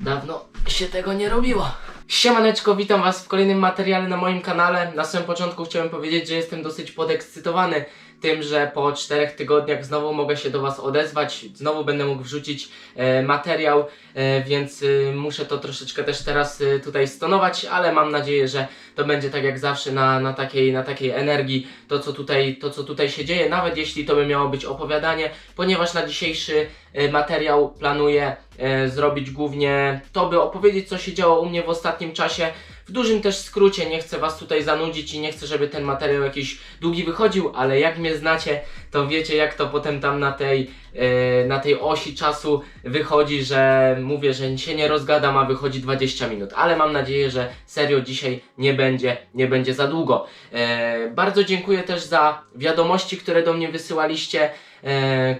Dawno się tego nie robiło. Siemaneczko, witam was w kolejnym materiale na moim kanale. Na samym początku chciałem powiedzieć, że jestem dosyć podekscytowany tym, że po czterech tygodniach znowu mogę się do was odezwać, znowu będę mógł wrzucić e, materiał, e, więc e, muszę to troszeczkę też teraz tutaj stonować, ale mam nadzieję, że to będzie tak jak zawsze na, na, takiej, na takiej energii, to co, tutaj, to co tutaj się dzieje, nawet jeśli to by miało być opowiadanie, ponieważ na dzisiejszy materiał planuję zrobić głównie to, by opowiedzieć co się działo u mnie w ostatnim czasie. W dużym też skrócie, nie chcę Was tutaj zanudzić i nie chcę, żeby ten materiał jakiś długi wychodził, ale jak mnie znacie, to wiecie jak to potem tam na tej, e, na tej osi czasu wychodzi, że mówię, że się nie rozgadam, a wychodzi 20 minut. Ale mam nadzieję, że serio dzisiaj nie będzie, nie będzie za długo. E, bardzo dziękuję też za wiadomości, które do mnie wysyłaliście,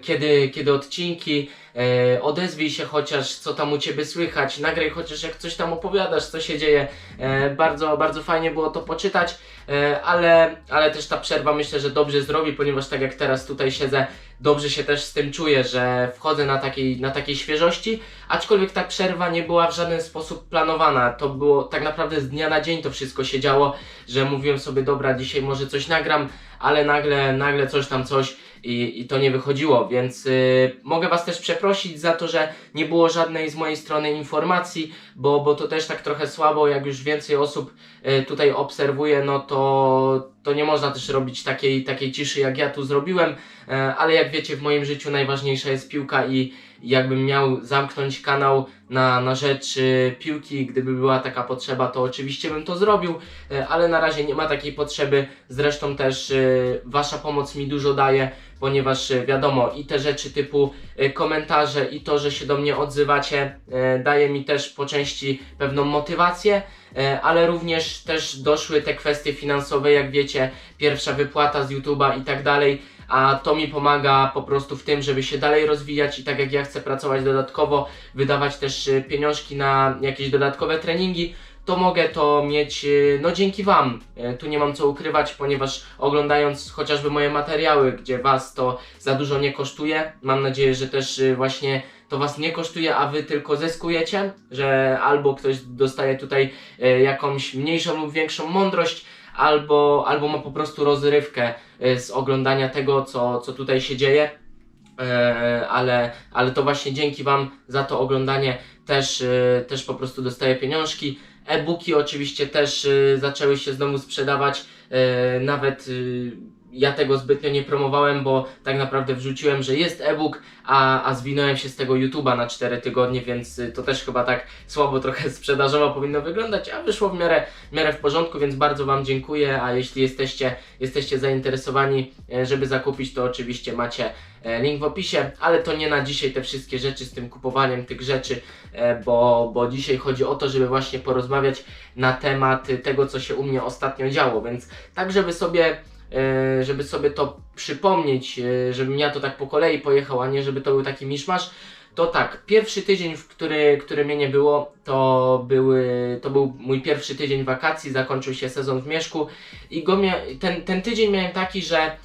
kiedy, kiedy odcinki. E, odezwij się chociaż, co tam u ciebie słychać, nagraj chociaż jak coś tam opowiadasz, co się dzieje. E, bardzo, bardzo fajnie było to poczytać, e, ale, ale też ta przerwa myślę, że dobrze zrobi, ponieważ tak jak teraz tutaj siedzę, dobrze się też z tym czuję, że wchodzę na takiej, na takiej świeżości, aczkolwiek ta przerwa nie była w żaden sposób planowana. To było tak naprawdę z dnia na dzień to wszystko się działo, że mówiłem sobie, dobra, dzisiaj może coś nagram, ale nagle, nagle coś tam coś i, i to nie wychodziło, więc y, mogę Was też przeprosić za to, że nie było żadnej z mojej strony informacji, bo, bo to też tak trochę słabo, jak już więcej osób y, tutaj obserwuje, no to, to nie można też robić takiej, takiej ciszy, jak ja tu zrobiłem, y, ale jak wiecie, w moim życiu najważniejsza jest piłka i jakbym miał zamknąć kanał na, na rzecz y, piłki, gdyby była taka potrzeba, to oczywiście bym to zrobił, y, ale na razie nie ma takiej potrzeby. Zresztą też y, Wasza pomoc mi dużo daje, ponieważ y, wiadomo, i te rzeczy typu komentarze, i to, że się do mnie odzywacie, y, daje mi też po części pewną motywację, y, ale również też doszły te kwestie finansowe, jak wiecie, pierwsza wypłata z YouTube'a i tak dalej a to mi pomaga po prostu w tym, żeby się dalej rozwijać i tak jak ja chcę pracować dodatkowo, wydawać też y, pieniążki na jakieś dodatkowe treningi, to mogę to mieć y, no dzięki Wam. Y, Tu nie mam co ukrywać, ponieważ oglądając chociażby moje materiały, gdzie Was to za dużo nie kosztuje, mam nadzieję, że też y, właśnie to Was nie kosztuje, a Wy tylko zyskujecie, że albo ktoś dostaje tutaj y, jakąś mniejszą lub większą mądrość, albo, albo ma po prostu rozrywkę y, z oglądania tego, co, co tutaj się dzieje. E, ale, ale to właśnie dzięki Wam za to oglądanie też, y, też po prostu dostaję pieniążki. E-booki oczywiście też y, zaczęły się znowu sprzedawać. Nawet ja tego zbytnio nie promowałem, bo tak naprawdę wrzuciłem, że jest e-book, a, a zwinąłem się z tego YouTube'a na 4 tygodnie, więc y, to też chyba tak słabo trochę sprzedażowo powinno wyglądać, a wyszło w miarę, w miarę w porządku, więc bardzo Wam dziękuję, a jeśli jesteście, jesteście zainteresowani, e, żeby zakupić, to oczywiście macie e, link w opisie, ale to nie na dzisiaj te wszystkie rzeczy z tym kupowaniem tych rzeczy, e, bo, bo dzisiaj chodzi o to, żeby właśnie porozmawiać na temat tego, co się u mnie ostatnio działo, więc tak, żeby sobie żeby sobie to przypomnieć, e, żebym ja to tak po kolei pojechał, a nie żeby to był taki miszmasz, to tak, pierwszy tydzień, w który, który mnie nie było, to, były, to był mój pierwszy tydzień wakacji, zakończył się sezon w Mieszku i go mia- ten, ten tydzień miałem taki, że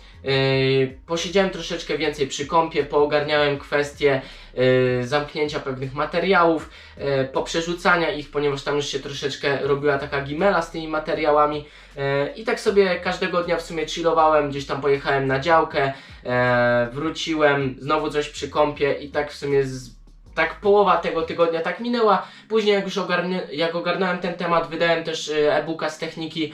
posiedziałem troszeczkę więcej przy kąpie, poogarniałem kwestie yy, zamknięcia pewnych materiałów, yy, poprzerzucania ich, ponieważ tam już się troszeczkę robiła taka gimela z tymi materiałami yy, i tak sobie każdego dnia w sumie chillowałem, gdzieś tam pojechałem na działkę, yy, wróciłem, znowu coś przy kąpie i tak w sumie z, tak połowa tego tygodnia tak minęła. Później jak już ogarnie, jak ogarnąłem ten temat, wydałem też e-booka z techniki,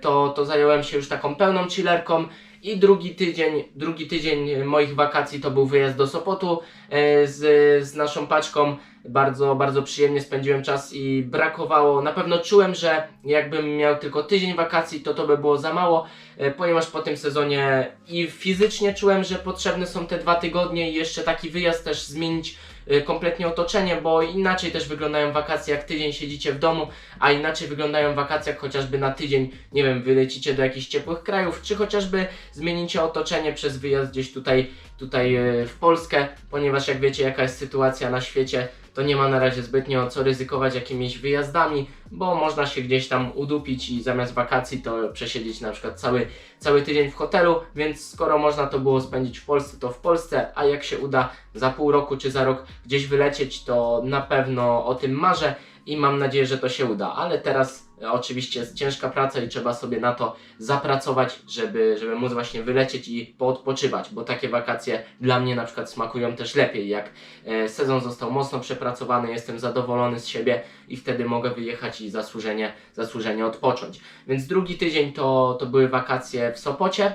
to, to zająłem się już taką pełną chillerką. I drugi tydzień, drugi tydzień moich wakacji to był wyjazd do Sopotu e, z, z naszą paczką. Bardzo, bardzo przyjemnie spędziłem czas i brakowało. Na pewno czułem, że jakbym miał tylko tydzień wakacji, to to by było za mało, e, ponieważ po tym sezonie i fizycznie czułem, że potrzebne są te dwa tygodnie i jeszcze taki wyjazd też zmienić kompletnie otoczenie, bo inaczej też wyglądają wakacje, jak tydzień siedzicie w domu, a inaczej wyglądają wakacje, jak chociażby na tydzień, nie wiem, wylecicie do jakichś ciepłych krajów, czy chociażby zmienicie otoczenie przez wyjazd gdzieś tutaj, tutaj y, w Polskę, ponieważ jak wiecie, jaka jest sytuacja na świecie, to nie ma na razie zbytnio co ryzykować jakimiś wyjazdami, bo można się gdzieś tam udupić i zamiast wakacji to przesiedzieć na przykład cały, cały tydzień w hotelu, więc skoro można to było spędzić w Polsce, to w Polsce, a jak się uda za pół roku czy za rok gdzieś wylecieć, to na pewno o tym marzę i mam nadzieję, że to się uda, ale teraz oczywiście jest ciężka praca i trzeba sobie na to zapracować, żeby, żeby móc właśnie wylecieć i poodpoczywać, bo takie wakacje dla mnie na przykład smakują też lepiej, jak e, sezon został mocno przepracowany, jestem zadowolony z siebie i wtedy mogę wyjechać i zasłużenie, zasłużenie odpocząć. Więc drugi tydzień to, to były wakacje w Sopocie.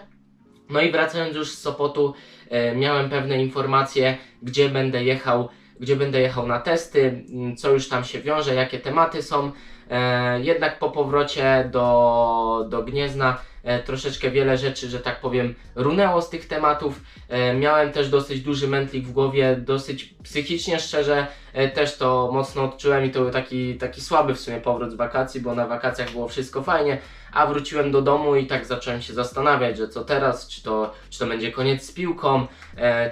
No i wracając już z Sopotu, e, miałem pewne informacje, gdzie będę jechał, gdzie będę jechał na testy, co już tam się wiąże, jakie tematy są. E, jednak po powrocie do, do Gniezna e, troszeczkę wiele rzeczy, że tak powiem, runęło z tych tematów. E, miałem też dosyć duży mętlik w głowie, dosyć psychicznie szczerze też to mocno odczułem i to był taki, taki słaby w sumie powrót z wakacji, bo na wakacjach było wszystko fajnie, a wróciłem do domu i tak zacząłem się zastanawiać, że co teraz, czy to, czy to będzie koniec z piłką,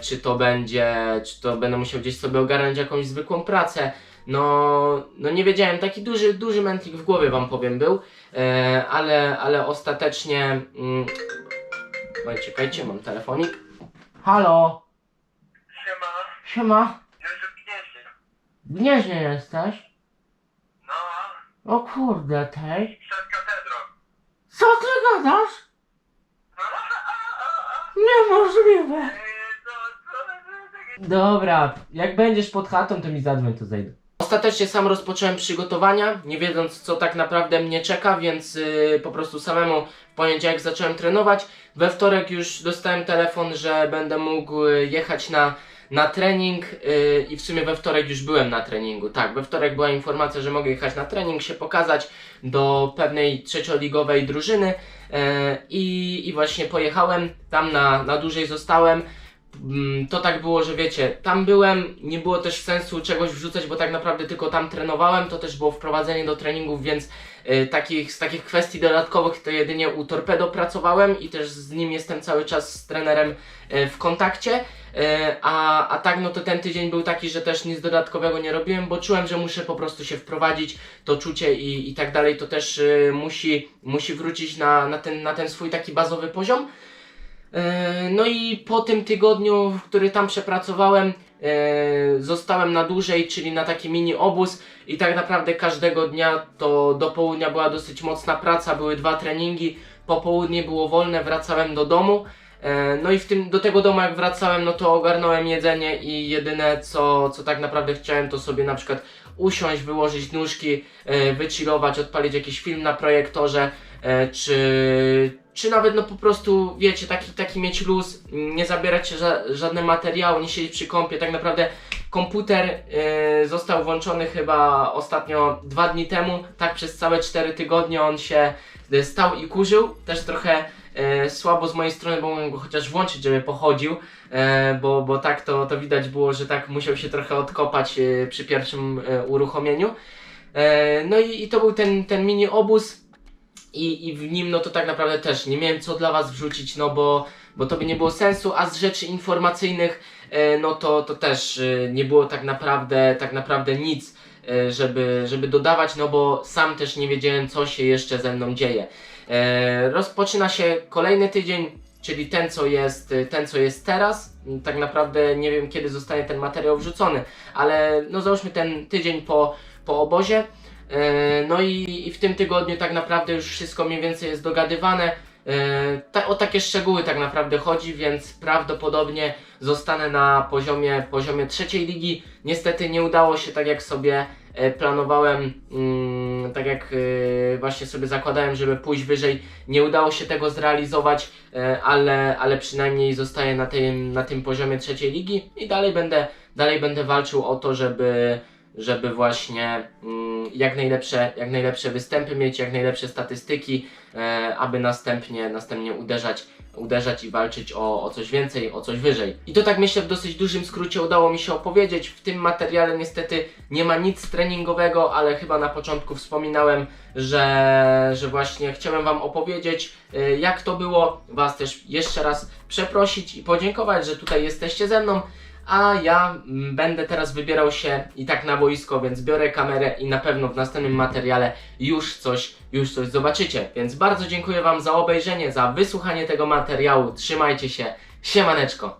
czy to będzie, czy to będę musiał gdzieś sobie ogarnąć jakąś zwykłą pracę. No, no nie wiedziałem, taki duży, duży mętlik w głowie wam powiem był, e, ale, ale ostatecznie... Mm, Oj, czekajcie, mam telefonik. Halo, Siema, siema, już w Gnieźnie. w Gnieźnie jesteś? No, O kurde, tej. przed katedrą. Co ty gadasz? Niemożliwe. Ej, to, to, to, Dobra, jak będziesz pod chatą, to mi zadzwoń, to zejdę. Ostatecznie sam rozpocząłem przygotowania, nie wiedząc co tak naprawdę mnie czeka, więc yy, po prostu samemu w poniedziałek zacząłem trenować. We wtorek już dostałem telefon, że będę mógł y, jechać na, na trening yy, i w sumie we wtorek już byłem na treningu. Tak, we wtorek była informacja, że mogę jechać na trening, się pokazać do pewnej trzecioligowej drużyny yy, i, i właśnie pojechałem, tam na, na dłużej zostałem. Mm, to tak było, że wiecie, tam byłem, nie było też sensu czegoś wrzucać, bo tak naprawdę tylko tam trenowałem, to też było wprowadzenie do treningów, więc y, takich, z takich kwestii dodatkowych to jedynie u Torpedo pracowałem i też z nim jestem cały czas z trenerem y, w kontakcie, y, a, a tak no to ten tydzień był taki, że też nic dodatkowego nie robiłem, bo czułem, że muszę po prostu się wprowadzić, to czucie i, i tak dalej, to też y, musi, musi wrócić na, na, ten, na ten swój taki bazowy poziom. E, No i po tym tygodniu, który tam przepracowałem, e, zostałem na dłużej, czyli na taki mini obóz i tak naprawdę każdego dnia to do południa była dosyć mocna praca, były dwa treningi, po południe było wolne, wracałem do domu. E, No i w tym, do tego domu jak wracałem, no to ogarnąłem jedzenie i jedyne co, co tak naprawdę chciałem to sobie na przykład usiąść, wyłożyć nóżki, e, wychillować, odpalić jakiś film na projektorze, e, czy, czy nawet no po prostu, wiecie, taki, taki mieć luz, nie zabierać się ża żadne materiały, nie siedzieć przy kąpie, tak naprawdę komputer e, został włączony chyba ostatnio dwa dni temu, tak przez całe 4 tygodnie on się stał i kurzył, też trochę e, słabo z mojej strony, bo mogłem go chociaż włączyć, żeby pochodził, e, bo, bo tak to, to widać było, że tak musiał się trochę odkopać e, przy pierwszym e, uruchomieniu. E, no i, i to był ten, ten mini obóz i, i w nim no to tak naprawdę też nie miałem co dla was wrzucić, no bo, bo to by nie było sensu, a z rzeczy informacyjnych e, no to, to też e, nie było tak naprawdę, tak naprawdę nic, e, żeby, żeby dodawać, no bo sam też nie wiedziałem co się jeszcze ze mną dzieje. E, rozpoczyna się kolejny tydzień, czyli ten co jest, ten co jest teraz. Tak naprawdę nie wiem kiedy zostanie ten materiał wrzucony, ale no załóżmy ten tydzień po, po obozie. E, No i, i w tym tygodniu tak naprawdę już wszystko mniej więcej jest dogadywane. E, Ta, o takie szczegóły tak naprawdę chodzi, więc prawdopodobnie zostanę na poziomie, poziomie trzeciej ligi. Niestety nie udało się tak jak sobie e, planowałem, mm, tak jak e, właśnie sobie zakładałem, żeby pójść wyżej. Nie udało się tego zrealizować, e, ale, ale przynajmniej zostaję na tym, na tym poziomie trzeciej ligi i dalej będę, dalej będę walczył o to, żeby żeby właśnie mm, jak, najlepsze, jak najlepsze występy mieć, jak najlepsze statystyki, e, aby następnie, następnie uderzać, uderzać i walczyć o, o coś więcej, o coś wyżej. I to tak myślę w dosyć dużym skrócie udało mi się opowiedzieć. W tym materiale niestety nie ma nic treningowego, ale chyba na początku wspominałem, że, że właśnie chciałem Wam opowiedzieć, e, jak to było, Was też jeszcze raz przeprosić i podziękować, że tutaj jesteście ze mną. A ja mm, będę teraz wybierał się i tak na boisko, więc biorę kamerę i na pewno w następnym materiale już coś, już coś zobaczycie. Więc bardzo dziękuję Wam za obejrzenie, za wysłuchanie tego materiału. Trzymajcie się. Siemaneczko.